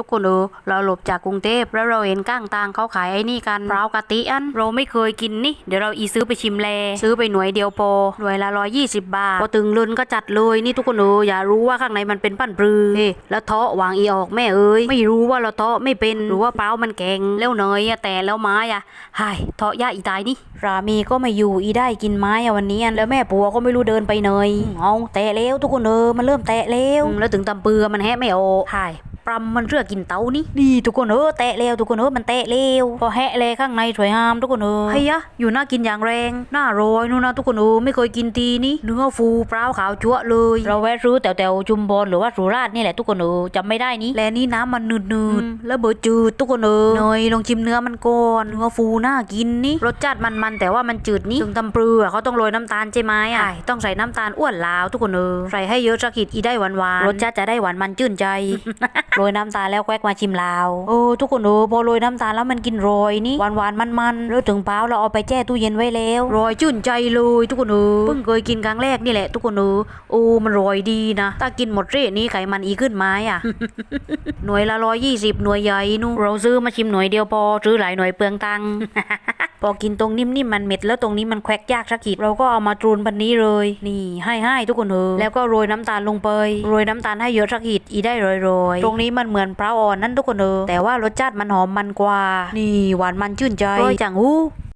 ทุกคนเออเราหลบจากกรุงเทพแล้วเราเห็นก้างตางเขาขายไอ้นี่กันพร้าวกะติอันเราไม่เคยกินนี่ เดี๋ยวเราอีซื้อไปชิมแล ซื้อไปหน่วยเดียวพอหน่วยละร้อยยี่สิบบาทพอตึงลุนก็จัดเลยนี่ทุกคนเอออย่ารู้ว่าข้างในมันเป็นปั้นปลือเฮ้แล้วเทาะวางอีออกแม่เอ้ยไม่รู้ว่าเราเทาะไม่เป็นหรือว่าเปล่ามันแกงแล้วเนยอะแต่แล้วไม้อะหายเทาะยาอีตายนี่รามีก็ไม่อยู่อีได้กินไม้อะวันนี้อะแล้วแม่ปัวก็ไม่รู้เดินไปเนยเอาแตะแล้วทุกคนเออมันเริ่มแตะแล้วอืมแล้วถึงตำเปือมันแฮะไม่ออกหาย ปรำมันเรื่องกินเตานี่นี่ทุกคนเออแตะแล้วทุกคนเออมันแตะแล้วพอแฮะเลยข้างในสวยงามทุกคนเออเฮียอยู่น่ากินอย่างแรงน่าโรยนู่นนะทุกคนเออไม่เคยกินตีนี่เนื้อฟูเปล่าขาวจั๊วะเลย เราแวะซื้อแถวแถวๆจุมบลหรือว่าสุราษฎร์นี่แหละทุกคนเออจำไม่ได้นี่และนี่น้ำมันนืดๆแล้วเบอร์จืดทุกคนเออเนยลองชิมเนื้อมันก่อนเนื้อฟูน่ากินนี่รสชาติมันๆแต่ว่ามันจืดนี่ถึงตำปลืออะเขาต้องโรยน้ำตาลใช่ไหมอะใช่ต้องใส่น้ำตาลอ้วนลาวทุกคนเออใส่ให้เยอะสักขีดอีได้หวานๆรสชาติจะได้หวานมันชื่นใจโรยน้ำตาลแล้วแควกมาชิมลาวโอ้ทุกคนเออพอโรยน้ำตาลแล้วมันกินโรยนี่หวานหวานมันมันๆแล้วถึงเปล่าเราเอาไปแช่ตู้เย็นไว้แล้วโรยชื่นใจเลยทุกคนเออเพิ่งเคยกินครั้งแรกนี่แหละ ทุกคนเออโอ้มันโรยดีนะถ้ากินหมดเร่นี้ไขมันอีขึ้นไหมอะ หน่วยละร้อยยี่สิบหน่วยใหญ่นู่นเราซื้อมาชิมหน่วยเดียวพอซื้อหลายหน่วยเปลืองตังค์ พอกินตรงนิ่มๆมันเม็ดแล้วตรงนี้มันแควกยากสักขีดเราก็เอามาตรูนบันนี้เลย นี่ให้ให้ทุกคนเถอะแล้วก็โรยน้ำตาลลงไปโรยน้ำตาลให้เยอะสักขีดอีได้โรยๆตรงนี้มันเหมือนพร้าวอ่อนนั่นทุกคนเถอะแต่ว่ารสชาติมันหอมมันกว่า นี่หวานมันชื่นใจโรยจังหู